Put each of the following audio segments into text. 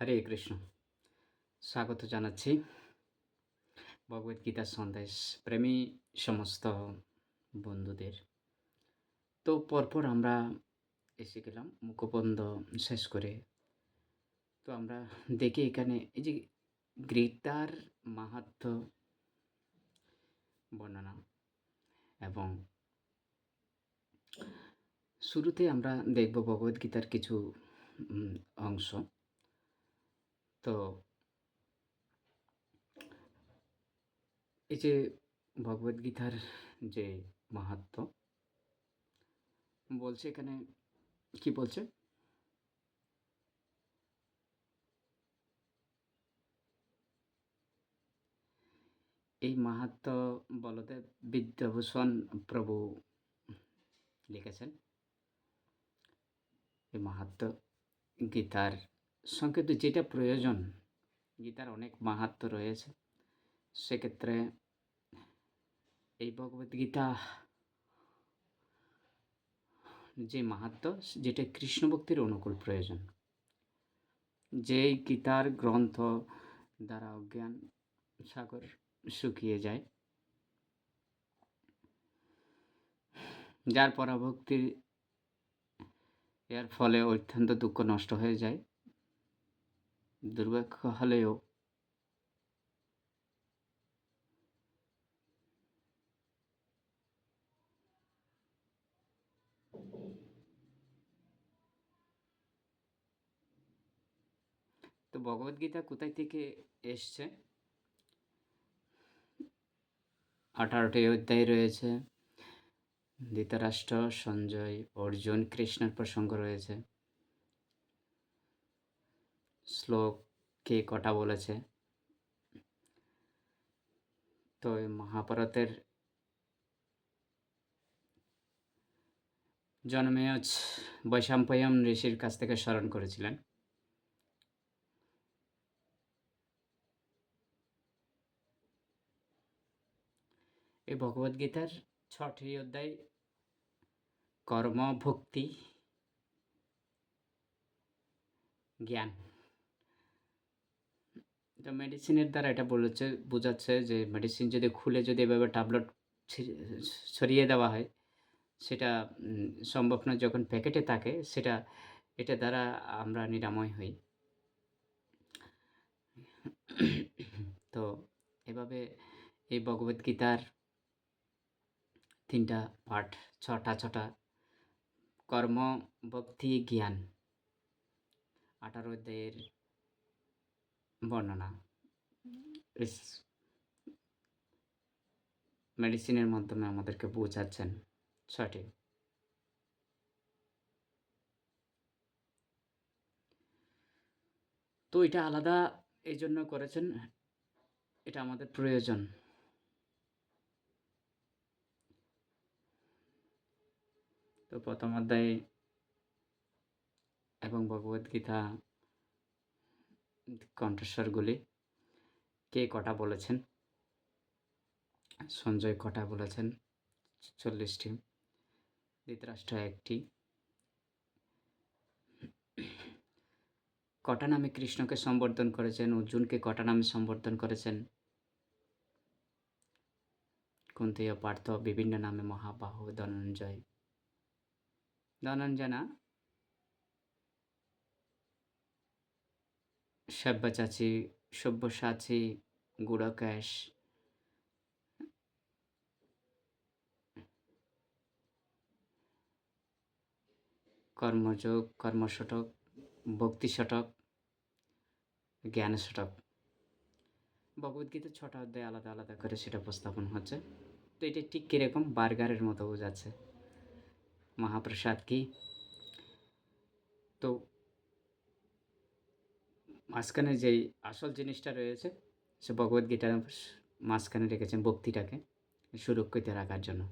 হরে কৃষ্ণ। স্বাগত জানাচ্ছি ভগবদ্গীতার সন্দেশ প্রেমী সমস্ত বন্ধুদের। তো পরপর আমরা এসে গেলাম, মুখবন্ধ শেষ করে। তো আমরা দেখি এখানে এই যে গীতার মাহাত্ম বর্ণনা এবং শুরুতে আমরা দেখব ভগবদ্গীতার কিছু অংশ। তো এই যে ভগবদ্গীতার যে মাহাত্ম বলছে এখানে, কি বলছে? এই মাহাত্ম বলদেব বিদ্যাভূষণ প্রভু লিখেছেন। এই মাহাত্ম গীতার সংক্ষেপে যেটা প্রয়োজন, গীতার অনেক মাহাত্ম রয়েছে। সেক্ষেত্রে এই ভগবদ্গীতা যে মাহাত্ম, যেটা কৃষ্ণ ভক্তির অনুকূল প্রয়োজন। যে গীতার গ্রন্থ দ্বারা অজ্ঞান সাগর শুকিয়ে যায়, যার পরাভক্তি এর ফলে অত্যন্ত দুঃখ নষ্ট হয়ে যায়। দুর্ভাগ্য হলেও তো ভগবদ্গীতা কোথায় থেকে এসছে? আঠারোটি অধ্যায় রয়েছে। ধৃতরাষ্ট্র, সঞ্জয়, অর্জুন, কৃষ্ণের প্রসঙ্গ রয়েছে। শ্লোক কে কটা বলেছে? তো মহাভারতের জন্মেজ বৈশাম্পয়ম ঋষির কাছ থেকে স্মরণ করেছিলেন। এই ভগবদ্গীতার ছটি অধ্যায় কর্ম ভক্তি জ্ঞান। তো মেডিসিনের দ্বারা এটা বলেছে, বোঝাচ্ছে যে মেডিসিন যদি খুলে যদি এভাবে ট্যাবলেট ছড়িয়ে দেওয়া হয়, সেটা সম্ভব না যখন প্যাকেটে থাকে, সেটা, এটা দ্বারা আমরা নিরাময় হই। তো এভাবে এই ভগবদ্গীতার তিনটা পার্ট ছটা ছটা, কর্ম, ভক্তি, জ্ঞান, আঠারো অধ্যায়ের বর্ণনা। মেডিসিনের মাধ্যমে আমাদেরকে বোঝাচ্ছেন। সঠিক। তো এটা আলাদা এই জন্য করেছেন, এটা আমাদের প্রয়োজন। তো প্রথম অধ্যায় এবং ভগবদ্গীতা কণ্ঠস্বরগুলি কে কটা বলেছেন? সঞ্জয় কটা বলেছেন? চল্লিশটি। ধৃতরাষ্ট্র একটি। কটা নামে কৃষ্ণকে সম্বর্ধন করেছেন? অর্জুনকে কটা নামে সম্বর্ধন করেছেন? কুন্তীয় পার্থ বিভিন্ন নামে মহাবাহু ধনঞ্জয়। ধনঞ্জনা সব্যচাচী সব্যসাচী, গুড়কেশ। কর্মযোগ কর্মশটক ভক্তি শতক জ্ঞান শতক ভগবদ্গীতার ছটা অধ্যায় আলাদা আলাদা করে সেটা উপস্থাপন হচ্ছে। তো এটা ঠিক কীরকম? বার্গারের মতো বোঝাচ্ছে। মহাপ্রসাদ কি? তো মাঝখানে যেই আসল জিনিসটা রয়েছে, সে ভগবদ্গীতার মাঝখানে রেখেছেন ভক্তিটাকে সুরক্ষিত রাখার জন্য।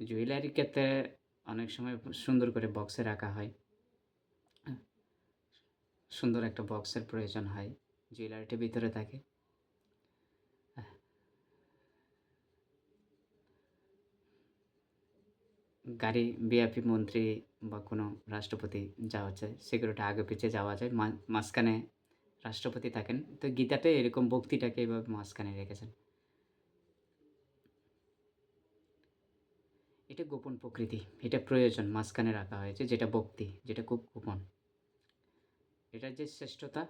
জুয়েলারির ক্ষেত্রে অনেক সময় সুন্দর করে বক্সে রাখা হয়। সুন্দর একটা বক্সের প্রয়োজন হয়, জুয়েলারিটি ভিতরে থাকে। গাড়ি বিআপি মন্ত্রী বা কোনো রাষ্ট্রপতি যাওয়া যায় সিকিউরিটি আগে পিছিয়ে যাওয়া যায় মাঝখানে রাষ্ট্রপতি থাকেন। তো গীতাতে এরকম ভক্তিটাকে এইভাবে মাঝখানে রেখেছেন। এটা গোপন প্রকৃতি, এটা প্রয়োজন, মাঝখানে রাখা হয়েছে, যেটা ভক্তি, যেটা খুব গোপন। এটার যে শ্রেষ্ঠতা,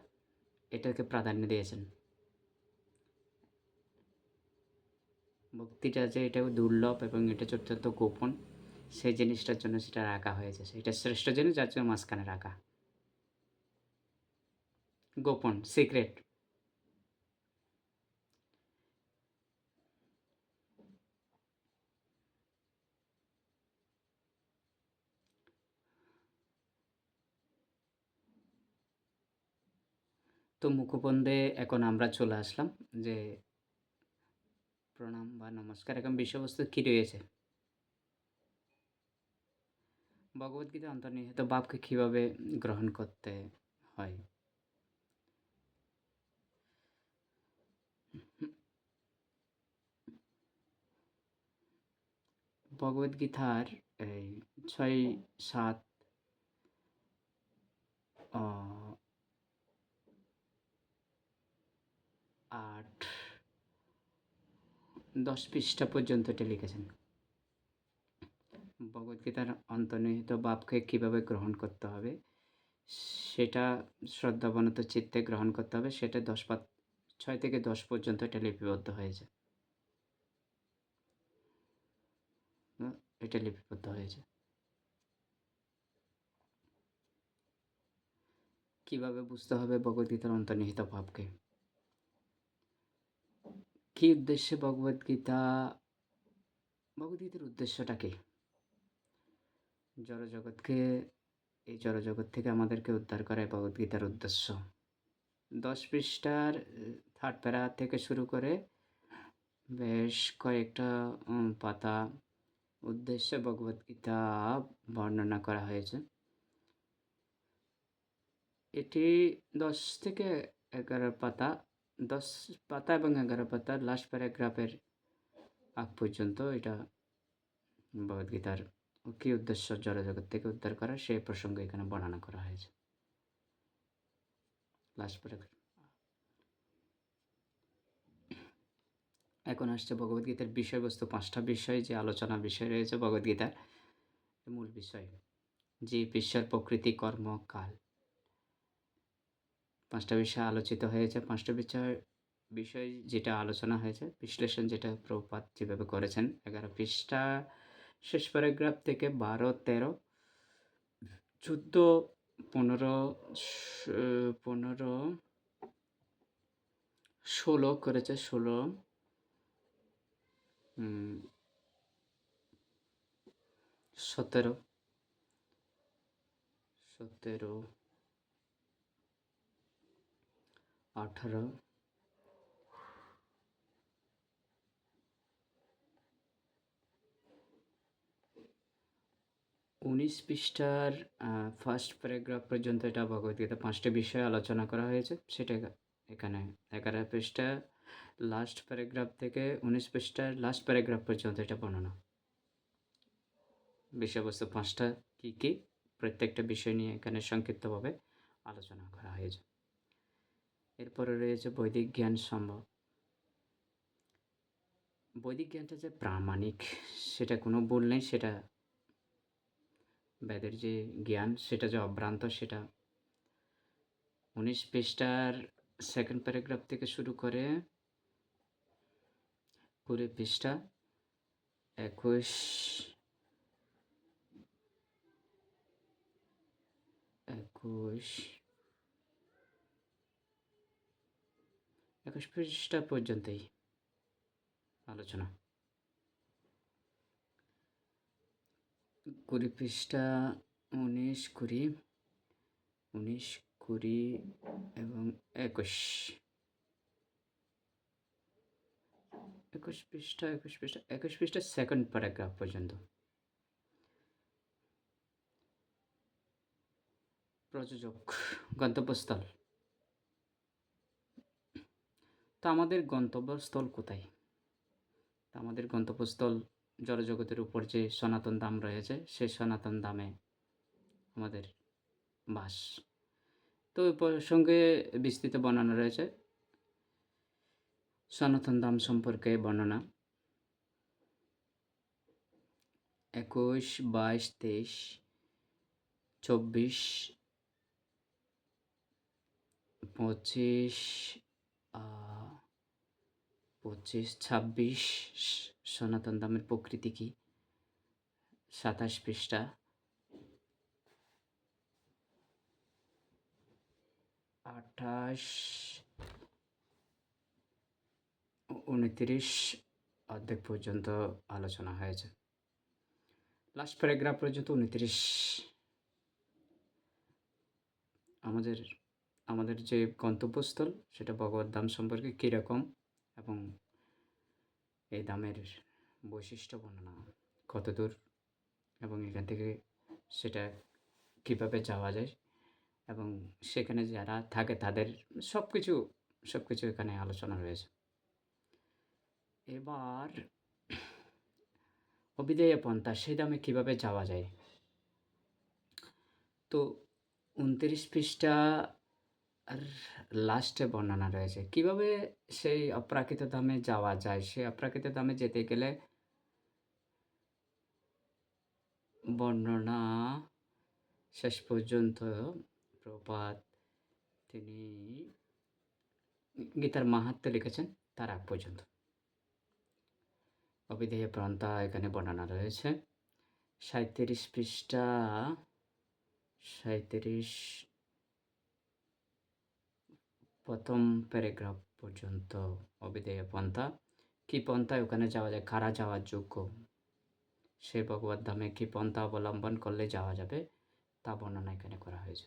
এটাকে প্রাধান্য দিয়েছেন। ভক্তিটা যে এটা দুর্লভ এবং এটা অত্যন্ত গোপন সেই জিনিসটার জন্য সেটা রাখা হয়েছে। সেটা শ্রেষ্ঠ জিনিস যার জন্য মাঝখানে রাখা। গোপন, সিক্রেট। তো মুখবন্ধে এখন আমরা চলে আসলাম যে প্রণাম বা নমস্কার, এখন বিষয়বস্তু কী রয়েছে? ভগবদ্গীতা অন্তর্নিহিত ভাবকে কীভাবে গ্রহণ করতে হয়? ভগবদ্গীতার এই ছয়, সাত আট, দশ পৃষ্ঠা পর্যন্ত এটা লিখেছেন। ভগবদ্গীতার অন্তর্নিহিত ভাবকে কীভাবে গ্রহণ করতে হবে সেটা শ্রদ্ধাবনত চিত্তে গ্রহণ করতে হবে সেটা দশ পাত ছয় থেকে দশ পর্যন্ত এটা লিপিবদ্ধ হয়েছে আহ, এটা লিপিবদ্ধ হয়েছে কীভাবে বুঝতে হবে ভগবদ্গীতার অন্তর্নিহিত ভাবকে? কি উদ্দেশ্যে ভগবদ্গীতা ভগবদ্গীতার উদ্দেশ্যটা কি? জড়জগৎকে, এই জড়জগৎ থেকে আমাদেরকে উদ্ধার করাই ভগবদ্গীতার উদ্দেশ্য। দশ পৃষ্ঠার থার্ড প্যারা থেকে শুরু করে বেশ কয়েকটা পাতা উদ্দেশ্যে ভগবদ্গীতা বর্ণনা করা হয়েছে। এটি দশ থেকে এগারো পাতা, দশ পাতা এবং এগারো পাতা লাস্ট প্যারাগ্রাফের আগ পর্যন্ত এটা ভগবদ্গীতার কী উদ্দেশ্য জড়জগৎ থেকে উদ্ধার করা? সেই প্রসঙ্গে এখানে বর্ণনা করা হয়েছে। এখন আসছে ভগবদ্গীতার বিষয়বস্তু। পাঁচটা বিষয় যে আলোচনা বিষয় রয়েছে ভগবদ্গীতার। মূল বিষয়, জীব, ঈশ্বর, প্রকৃতি, কর্ম, কাল। পাঁচটা বিষয় আলোচিত হয়েছে। পাঁচটা বিষয় বিষয় যেটা আলোচনা হয়েছে, বিশ্লেষণ যেটা প্রপাত যেভাবে করেছেন, এগারো পৃষ্ঠা শেষ প্যারাগ্রাফ থেকে বারো তেরো চোদ্দ পনেরো পনেরো ষোলো করেছে ষোলো সতেরো সতেরো আঠারো উনিশ পৃষ্ঠার ফার্স্ট প্যারাগ্রাফ পর্যন্ত এটা ভগবদ্গীতা পাঁচটি বিষয় আলোচনা করা হয়েছে, সেটা এখানে এগারো পৃষ্ঠা লাস্ট প্যারাগ্রাফ থেকে উনিশ পৃষ্ঠার লাস্ট প্যারাগ্রাফ পর্যন্ত এটা বর্ণনা। বিষয়বস্তু পাঁচটা কী কী, প্রত্যেকটা বিষয় নিয়ে এখানে সংক্ষিপ্তভাবে আলোচনা করা হয়েছে। এরপরে রয়েছে বৈদিক জ্ঞান সম্ভব। বৈদিক জ্ঞানটা যে প্রামাণিক, সেটা কোনো ভুল নেই, সেটা বেদের যে জ্ঞান, সেটা যে অভ্রান্ত, সেটা। উনিশ পৃষ্ঠার সেকেন্ড প্যারাগ্রাফ থেকে শুরু করে কুড়ি পৃষ্ঠা, একুশ একুশ একুশ পৃষ্ঠা পর্যন্তই আলোচনা। কুড়ি পৃষ্ঠা উনিশ কুড়ি উনিশ কুড়ি এবং একুশ। একুশ পৃষ্ঠা একুশ পৃষ্ঠা একুশ পৃষ্ঠা সেকেন্ড প্যারাগ্রাফ পর্যন্ত। প্রযোজক, গন্তব্যস্থল। তো আমাদের গন্তব্যস্থল কোথায়? আমাদের গন্তব্যস্থল জড়জগতের উপর যে সনাতন দাম রয়েছে সেই সনাতন দামে আমাদের বাস। তো প্রসঙ্গে বিস্তৃত বর্ণনা রয়েছে। সনাতন ধাম সম্পর্কে বর্ণনা। একুশ, বাইশ, তেইশ, চব্বিশ, পঁচিশ পঁচিশ, ছাব্বিশ, সনাতন ধামের প্রকৃতি কি? সাতাশ পৃষ্ঠা। আঠাশ, উনত্রিশ অর্ধেক পর্যন্ত আলোচনা হয়েছে। লাস্ট প্যারাগ্রাফ পর্যন্ত উনত্রিশ। আমাদের আমাদের যে গন্তব্যস্থল, সেটা ভগবত ধাম সম্পর্কে কীরকম? এবং এই দামের বৈশিষ্ট্য বর্ণনা কত দূর এবং এখান থেকে সেটা কীভাবে যাওয়া যায় এবং সেখানে যারা থাকে তাদের সব কিছু সব কিছু এখানে আলোচনা রয়েছে। এবার অভিধেয় পন্থা, সেই দামে কীভাবে যাওয়া যায়? তো, উনত্রিশ পৃষ্ঠা আর লাস্টে বর্ণনা রয়েছে, কীভাবে সেই অপ্রাকৃত ধামে যাওয়া যায়? সেই অপ্রাকৃত ধামে যেতে গেলে বর্ণনা শেষ পর্যন্ত প্রপাত তিনি গীতার মাহাত্ম্য লিখেছেন তার আগ পর্যন্ত। অবিধেয় প্রান্তা এখানে বর্ণনা রয়েছে সাঁত্রিশ পৃষ্ঠা সাঁত্রিশ প্রথম প্যারাগ্রাফ পর্যন্ত অবিধেয় পন্থা। কি পন্থায় ওখানে যাওয়া যায়। কারা যাওয়ার যোগ্য? সে ভগবত ধামে কি পন্থা অবলম্বন করলে যাওয়া যাবে? তা বর্ণনা এখানে করা হয়েছে।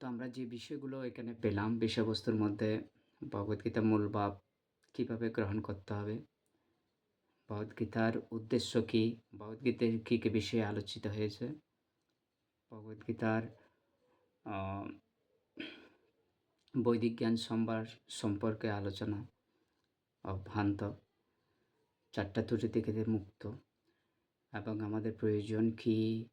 তো আমরা যে বিষয়গুলো এখানে পেলাম, বিষয়বস্তুর মধ্যে ভগবদ্গীতা মূল ভাব কীভাবে গ্রহণ করতে হবে? ভগবদ্গীতার উদ্দেশ্য কী? ভগবদ্গীতার কী কী বিষয়ে আলোচিত হয়েছে? ভগবদ্গীতার বৈদিক জ্ঞান সম্ভার সম্পর্কে আলোচনা, অভ্রান্ত, চারটা ত্রুটি থেকে মুক্ত। এবং আমাদের প্রয়োজন কি?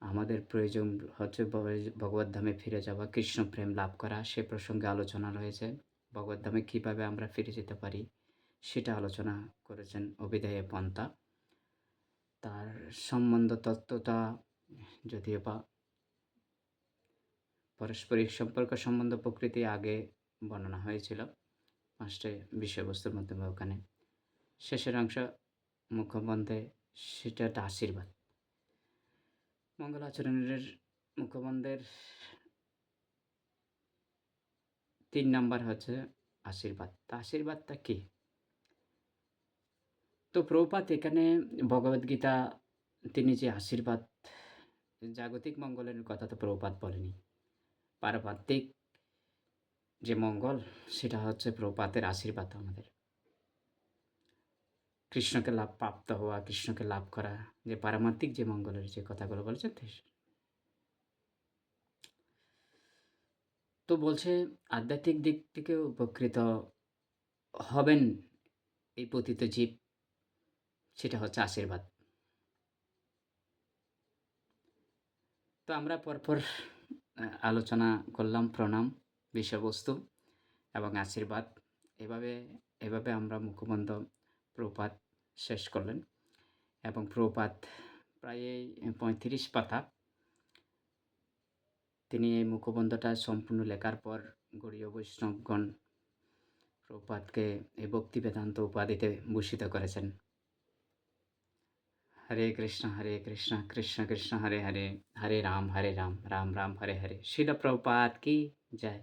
আমাদের প্রয়োজন হচ্ছে ভগ- ভগবত ধামে ফিরে যাওয়া, কৃষ্ণ প্রেম লাভ করা, সে প্রসঙ্গে আলোচনা রয়েছে। ভগবত ধামে কীভাবে আমরা ফিরে যেতে পারি, সেটা আলোচনা করেছেন অভিধায় পন্থা। তার সম্বন্ধ তত্ত্বটা যদিও বা পারস্পরিক সম্পর্ক সম্বন্ধ প্রকৃতি আগে বর্ণনা হয়েছিল পাঁচটা বিষয়বস্তুর মধ্যে ওখানে। শেষের অংশ, মুখবন্ধে, সেটা একটা আশীর্বাদ। মঙ্গল আচরণের মুখবন্ধের তিন নাম্বার হচ্ছে আশীর্বাদ। তা আশীর্বাদটা কি? তো প্রভুপাত এখানে ভগবদ্গীতা তিনি যে আশীর্বাদ, জাগতিক মঙ্গলের কথা তো প্রভুপাত বলেনি। পারমাত্মিক যে মঙ্গল, সেটা হচ্ছে প্রপাতের আশীর্বাদ আমাদের। কৃষ্ণকে লাভ প্রাপ্ত হওয়া, কৃষ্ণকে লাভ করা, যে পারমাত্মিক যে মঙ্গলের যে কথাগুলো বলেছেন, তো- বলছে আধ্যাত্মিক দিক থেকে উপকৃত হবেন এই পতিত জীব, সেটা হচ্ছে আশীর্বাদ। তো আমরা পরপর আলোচনা করলাম, প্রণাম, বিষয়বস্তু এবং আশীর্বাদ। এভাবে এভাবে আমরা মুখবন্ধ প্রপাত শেষ করলেন এবং প্রপাত প্রায় পঁয়ত্রিশ পাতা তিনি এই মুখবন্ধটা সম্পূর্ণ লেখার পর গড়ীয় বৈষ্ণবগণ প্রপাতকে এই ভক্তি বেদান্ত উপাধিতে ভূষিত করেছেন। হরে কৃষ্ণ হরে কৃষ্ণ কৃষ্ণ কৃষ্ণ হরে হরে হরে রাম হরে রাম রাম রাম হরে হরে শিল প্রপাত কি জয়